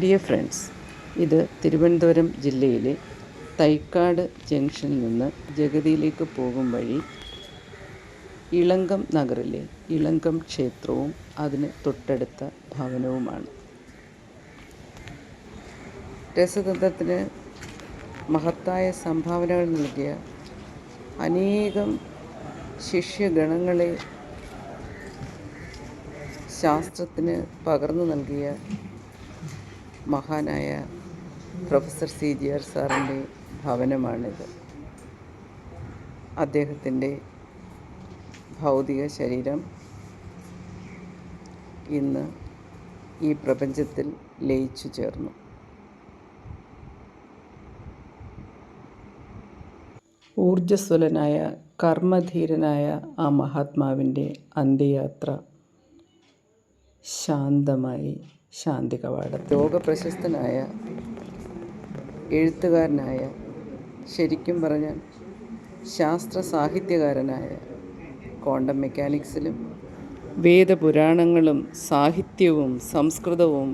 Dear friends ഇത് തിരുവനന്തപുരം ജില്ലയിലെ തൈക്കാട് ജംഗ്ഷനിൽ നിന്ന് ജഗതിയിലേക്ക് പോകും വഴി ഇളങ്കം നഗറിലെ ഇളങ്കം ക്ഷേത്രവും അതിന് തൊട്ടടുത്ത ഭവനവുമാണ്. രസതന്ത്രത്തിന് മഹത്തായ സംഭാവനകൾ നൽകിയ അനേകം ശിഷ്യഗണങ്ങളെ ശാസ്ത്രത്തിന് പകർന്നു നൽകിയ മഹാനായ പ്രൊഫസർ സി ജി ആർ സാറിന്റെ ഭവനമാണിത്. അദ്ദേഹത്തിന്റെ ഭൗതിക ശരീരം ഇന്ന് ഈ പ്രപഞ്ചത്തിൽ ലയിച്ചു ചേർന്നു. ഊർജസ്വലനായ കർമ്മധീരനായ ആ മഹാത്മാവിന്റെ അന്ത്യയാത്ര ശാന്തമായി ശാന്തി കവാടം. ലോകപ്രശസ്തനായ എഴുത്തുകാരനായ ശരിക്കും പറഞ്ഞാൽ ശാസ്ത്ര സാഹിത്യകാരനായ ക്വാണ്ടം മെക്കാനിക്സിലും വേദപുരാണങ്ങളും സാഹിത്യവും സംസ്കൃതവും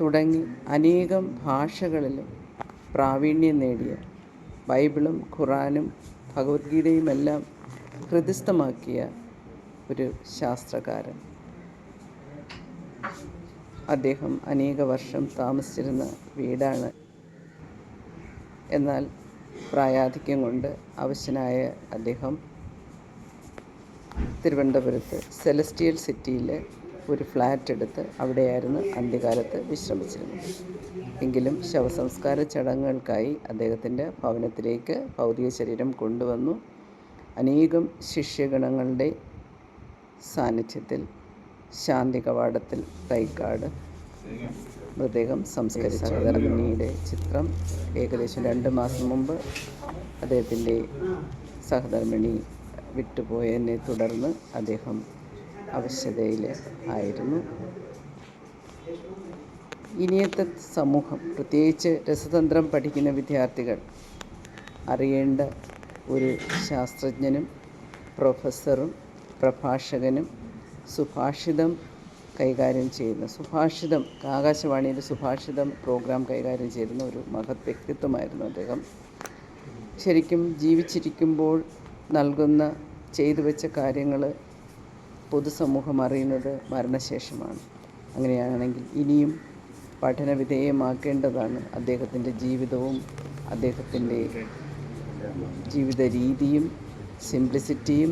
തുടങ്ങി അനേകം ഭാഷകളിലും പ്രാവീണ്യം നേടിയ ബൈബിളും ഖുറാനും ഭഗവത്ഗീതയുമെല്ലാം ഹൃദിസ്ഥമാക്കിയ ഒരു ശാസ്ത്രകാരൻ. അദ്ദേഹം അനേക വർഷം താമസിച്ചിരുന്ന വീടാണ്. എന്നാൽ പ്രായാധിക്യം കൊണ്ട് അവശനായ അദ്ദേഹം തിരുവനന്തപുരത്ത് സെലസ്റ്റിയൽ സിറ്റിയിലെ ഒരു ഫ്ലാറ്റ് എടുത്ത് അവിടെയായിരുന്നു അന്ത്യകാലത്ത് വിശ്രമിച്ചിരുന്നത്. എങ്കിലും ശവസംസ്കാര ചടങ്ങുകൾക്കായി അദ്ദേഹത്തിന്റെ ഭവനത്തിലേക്ക് ഭൗതിക ശരീരം കൊണ്ടുവന്നു. അനേകം ശിഷ്യഗണങ്ങളുടെ സാന്നിധ്യത്തിൽ ശാന്തി കവാടത്തിൽ തൈക്കാട് മൃതദേഹം സംസ്കരിച്ച ചിത്രം. ഏകദേശം രണ്ട് മാസം മുമ്പ് അദ്ദേഹത്തിന്റെ സഹധർമ്മിണി വിട്ടുപോയതിനെ തുടർന്ന് അദ്ദേഹം അവശതയിൽ ആയിരുന്നു. ഇനിയത്തെ സമൂഹം പ്രത്യേകിച്ച് രസതന്ത്രം പഠിക്കുന്ന വിദ്യാർത്ഥികൾ അറിയേണ്ട ഒരു ശാസ്ത്രജ്ഞനും പ്രൊഫസറും പ്രഭാഷകനും സുഭാഷിതം കൈകാര്യം ചെയ്യുന്ന സുഭാഷിതം ആകാശവാണിയിൽ സുഭാഷിതം പ്രോഗ്രാം കൈകാര്യം ചെയ്യുന്ന ഒരു മഹത് വ്യക്തിത്വമായിരുന്നു അദ്ദേഹം. ശരിക്കും ജീവിച്ചിരിക്കുമ്പോൾ നൽകുന്ന ചെയ്തു വെച്ച കാര്യങ്ങൾ പൊതുസമൂഹം അറിയുന്നത് മരണശേഷമാണ്. അങ്ങനെയാണെങ്കിൽ ഇനിയും പഠനവിധേയമാക്കേണ്ടതാണ് അദ്ദേഹത്തിന്റെ ജീവിതവും അദ്ദേഹത്തിന്റെ ജീവിത രീതിയും സിംപ്ലിസിറ്റിയും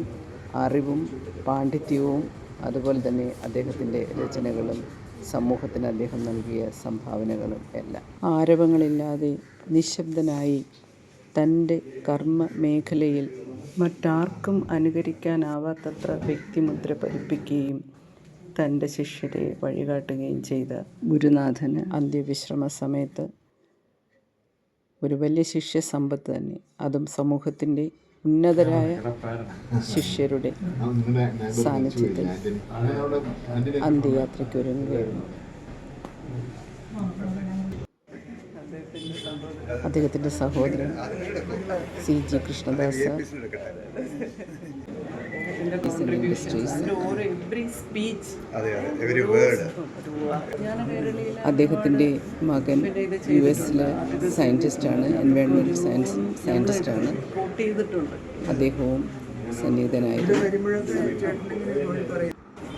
അറിവും പാണ്ഡിത്യവും അതുപോലെ തന്നെ അദ്ദേഹത്തിന്റെ രചനകളും സമൂഹത്തിന് അദ്ദേഹം നൽകിയ സംഭാവനകളും എല്ലാം. ആരവങ്ങളില്ലാതെ നിശബ്ദനായി തന്റെ കർമ്മ മേഖലയിൽ മറ്റാർക്കും അനുകരിക്കാനാവാത്തത്ര വ്യക്തിമുദ്ര പതിപ്പിക്കുകയും തന്റെ ശിഷ്യരെ വഴികാട്ടുകയും ചെയ്ത ഗുരുനാഥന് അന്ത്യവിശ്രമ സമയത്ത് ഒരു വലിയ ശിഷ്യ സമ്പത്ത് തന്നെ. അതും സമൂഹത്തിന്റെ ഉന്നതരായ ശിഷ്യരുടെ സാന്നിധ്യത്തിൽ അന്ത്യയാത്രയ്ക്ക് ഒരുങ്ങുകയായിരുന്നു അദ്ദേഹത്തിന്റെ സഹോദരൻ സി ജി കൃഷ്ണദാസ്. അദ്ദേഹത്തിന്റെ മകൻ യു എസിലെ സയന്റിസ്റ്റാണ് എൻവയോൺമെന്റൽ സയൻസ് സയന്റിസ്റ്റാണ് അദ്ദേഹവും സന്നിഹിതനായിരുന്നു.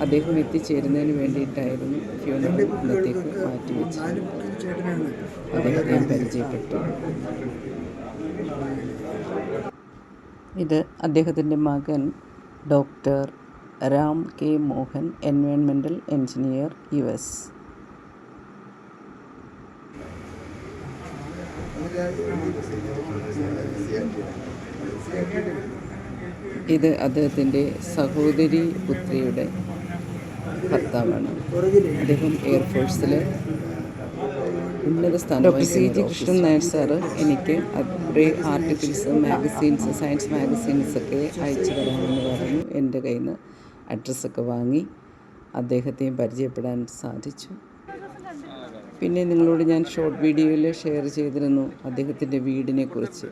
അദ്ദേഹം എത്തിച്ചേരുന്നതിന് വേണ്ടിയിട്ടായിരുന്നു ഫ്യൂണൽ ഇന്നത്തേക്ക് മാറ്റിവെച്ചത്. അദ്ദേഹത്തെ പരിചയപ്പെട്ടു. ഇത് അദ്ദേഹത്തിന്റെ മകൻ ഡോക്ടർ രാം കെ മോഹൻ എൻവയോൺമെന്റൽ എഞ്ചിനീയർ യു എസ്. ഇത് അദ്ദേഹത്തിന്റെ സഹോദരി പുത്രിയുടെ ഭർത്താവാണ്. അദ്ദേഹം എയർഫോഴ്സിൽ ഉന്നത സ്ഥാനം doctor C G Krishnan Nair sir എനിക്ക് കുറേ ആർട്ടിക്കിൾസ് മാഗസീൻസ് സയൻസ് മാഗസീൻസൊക്കെ അയച്ചു തരാമെന്ന് പറഞ്ഞു. എന്റെ കയ്യിൽ നിന്ന് അഡ്രസ്സൊക്കെ വാങ്ങി അദ്ദേഹത്തെയും പരിചയപ്പെടാൻ സാധിച്ചു. പിന്നെ നിങ്ങളോട് ഞാൻ ഷോർട്ട് വീഡിയോയിൽ ഷെയർ ചെയ്തിരുന്നു അദ്ദേഹത്തിന്റെ വീടിനെ കുറിച്ച്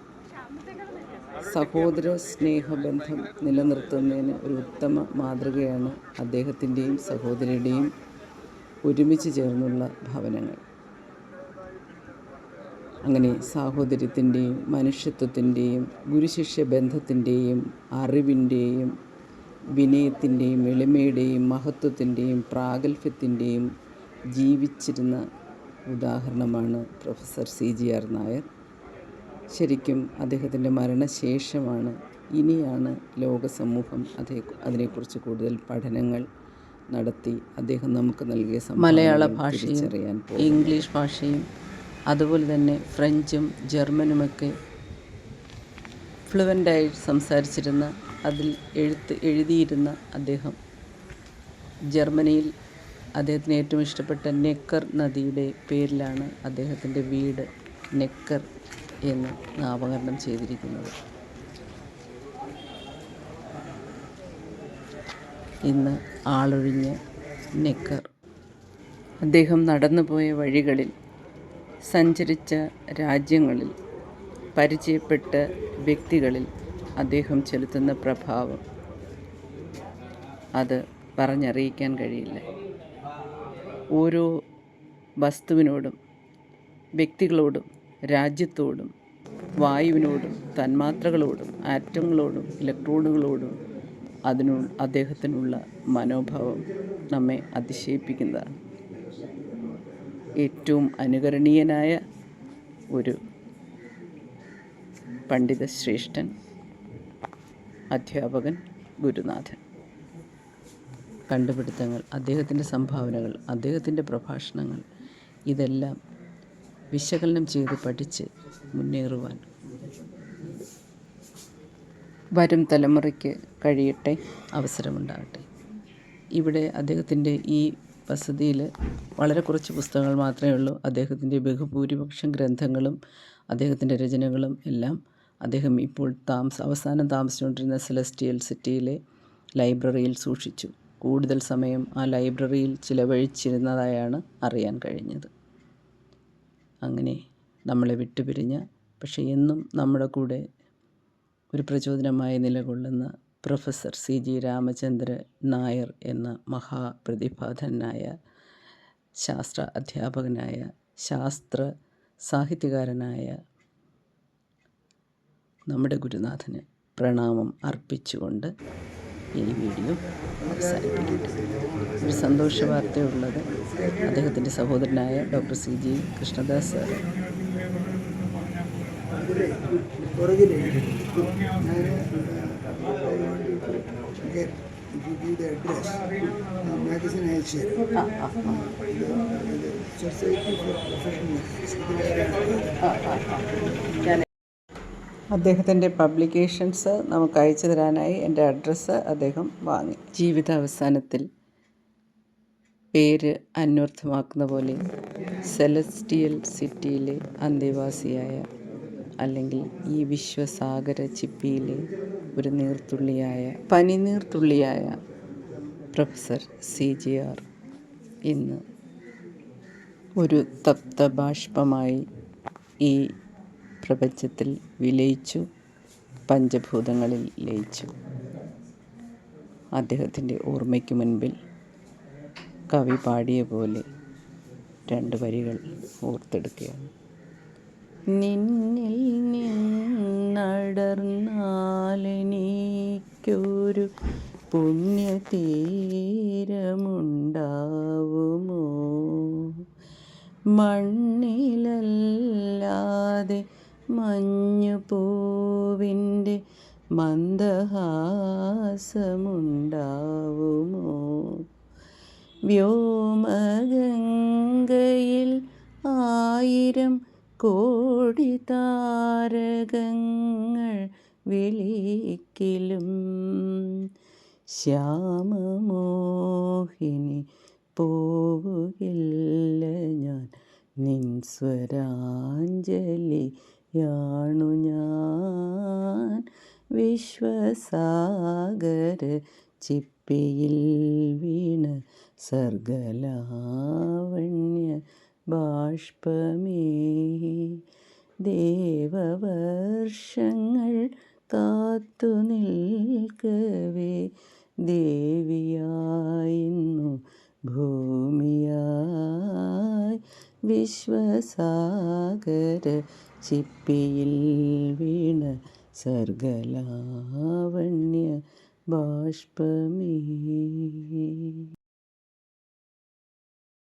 സഹോദര സ്നേഹബന്ധം നിലനിർത്തുന്നതിന് ഒരു ഉത്തമ മാതൃകയാണ് അദ്ദേഹത്തിന്റെയും സഹോദരിയുടെയും ഒരുമിച്ച് ചേർന്നുള്ള ഭവനങ്ങൾ. അങ്ങനെ സാഹോദര്യത്തിന്റെയും മനുഷ്യത്വത്തിന്റെയും ഗുരുശിഷ്യ ബന്ധത്തിന്റെയും അറിവിന്റെയും വിനയത്തിന്റെയും എളിമയുടെയും മഹത്വത്തിന്റെയും പ്രാഗൽഭ്യത്തിന്റെയും ജീവിച്ചിരുന്ന ഉദാഹരണമാണ് professor C G R Nair. ശരിക്കും അദ്ദേഹത്തിന്റെ മരണശേഷമാണ് ഇനിയാണ് ലോകസമൂഹം അതേ അതിനെക്കുറിച്ച് കൂടുതൽ പഠനങ്ങൾ നടത്തി അദ്ദേഹം നമുക്ക് നൽകിയ മലയാള ഭാഷയും ഇംഗ്ലീഷ് ഭാഷയും അതുപോലെ തന്നെ ഫ്രഞ്ചും ജർമ്മനുമൊക്കെ ഫ്ലുവന്റായി സംസാരിച്ചിരുന്ന അതിൽ എഴുത്ത് എഴുതിയിരുന്ന അദ്ദേഹം. ജർമ്മനിയിൽ അദ്ദേഹത്തിന് ഏറ്റവും ഇഷ്ടപ്പെട്ട നെക്കർ നദിയുടെ പേരിലാണ് അദ്ദേഹത്തിന്റെ വീട് നെക്കർ എന്ന് നാമകരണം ചെയ്തിരിക്കുന്നത്. ഇന്ന് ആളൊഴിഞ്ഞ് നെക്കർ. അദ്ദേഹം നടന്നുപോയ വഴികളിൽ സഞ്ചരിച്ച രാജ്യങ്ങളിൽ പരിചയപ്പെട്ട വ്യക്തികളിൽ അദ്ദേഹം ചെലുത്തുന്ന പ്രഭാവം അത് പറഞ്ഞറിയിക്കാൻ കഴിയില്ല. ഓരോ വസ്തുവിനോടും വ്യക്തികളോടും രാജ്യത്തോടും വായുവിനോടും തന്മാത്രകളോടും ആറ്റങ്ങളോടും ഇലക്ട്രോണുകളോടും അതിനു അദ്ദേഹത്തിനുള്ള മനോഭാവം നമ്മെ അതിശയിപ്പിക്കുന്നതാണ്. ഏറ്റവും അനുകരണീയനായ ഒരു പണ്ഡിത ശ്രേഷ്ഠൻ അധ്യാപകൻ ഗുരുനാഥൻ. കണ്ടുപിടുത്തങ്ങൾ അദ്ദേഹത്തിന്റെ സംഭാവനകൾ അദ്ദേഹത്തിന്റെ പ്രഭാഷണങ്ങൾ ഇതെല്ലാം വിശകലനം ചെയ്ത് പഠിച്ച് മുന്നേറുവാൻ വരും തലമുറയ്ക്ക് കഴിയട്ടെ അവസരമുണ്ടാകട്ടെ. ഇവിടെ അദ്ദേഹത്തിന്റെ ഈ വസതിയിൽ വളരെ കുറച്ച് പുസ്തകങ്ങൾ മാത്രമേ ഉള്ളൂ. അദ്ദേഹത്തിന്റെ ബഹുഭൂരിപക്ഷം ഗ്രന്ഥങ്ങളും അദ്ദേഹത്തിന്റെ രചനകളും എല്ലാം അദ്ദേഹം ഇപ്പോൾ താമസ അവസാനം താമസിച്ചുകൊണ്ടിരുന്ന സെലസ്റ്റിയൽ സിറ്റിയിലെ ലൈബ്രറിയിൽ സൂക്ഷിച്ചു. കൂടുതൽ സമയം ആ ലൈബ്രറിയിൽ ചിലവഴിച്ചിരുന്നതായാണ് അറിയാൻ കഴിഞ്ഞത്. അങ്ങനെ നമ്മളെ വിട്ടുപിരിഞ്ഞ പക്ഷേ എന്നും നമ്മുടെ കൂടെ ഒരു പ്രചോദനമായി നിലകൊള്ളുന്ന professor C G Ramachandra Nair എന്ന മഹാപ്രതിഭാധനായ ശാസ്ത്ര അധ്യാപകനായ ശാസ്ത്ര സാഹിത്യകാരനായ നമ്മുടെ ഗുരുനാഥന് പ്രണാമം അർപ്പിച്ചുകൊണ്ട് ഈ വീഡിയോ അവസാനിപ്പിക്കട്ടെ. ഒരു സന്തോഷ വാർത്തയുള്ളത് അദ്ദേഹത്തിന്റെ സഹോദരനായ doctor C G Krishnadas sir. പുറകിൽ the address, magazine അയച്ചു സൊസൈറ്റി ഫോർ പ്രൊഫഷണൽ അദ്ദേഹത്തിന്റെ പബ്ലിക്കേഷൻസ് നമുക്ക് അയച്ചു തരാനായി എന്റെ അഡ്രസ്സ് അദ്ദേഹം വാങ്ങി. ജീവിത അവസാനത്തിൽ പേര് അന്വർത്ഥമാക്കുന്ന പോലെ സെലസ്റ്റിയൽ സിറ്റിയിലെ അന്തേവാസിയായ അല്ലെങ്കിൽ ഈ വിശ്വസാഗര ചിപ്പിയിലെ ഒരു നീർത്തുള്ളിയായ പനിനീർത്തുള്ളിയായ പ്രൊഫസർ സി ജി ആർ ഇന്ന് ഒരു തപ്തബാഷ്പമായി ഈ പ്രപഞ്ചത്തിൽ വിലയിച്ചു പഞ്ചഭൂതങ്ങളിൽ ലയിച്ചു. അദ്ദേഹത്തിന്റെ ഓർമ്മയ്ക്ക് മുൻപിൽ കവി പാടിയ പോലെ രണ്ട് വരികൾ ഓർത്തെടുക്കുകയാണ്. നിന്നിൽ നിന്നടർന്നാലെനിക്കൊരു പുണ്യതീരമുണ്ടാവുമോ? മണ്ണിലല്ലാതെ മഞ്ഞുപൂവിന്റെ മന്ദഹാസമുണ്ടാവുമോ? വ്യോമഗംഗയിൽ ആയിരം കോടി താരകങ്ങൾ വിളിക്കിലും ശ്യാമമോഹിനി പോവുകില്ല ഞാൻ. നിൻ സ്വരാഞ്ജലി യാണു ഞാൻ. വിശ്വസാഗര ചിപ്പിയിൽ വീണ സർഗലാവണ്യ ബാഷ്പമേ. ദേവവർഷങ്ങൾ കാത്തു നിൽക്കവേ. ദേവിയായിന്നു ഭൂമിയായി വിശ്വസാഗര ചിപ്പിയിൽ വീണ സർഗലാവണ്യ ബാഷ്പമേ.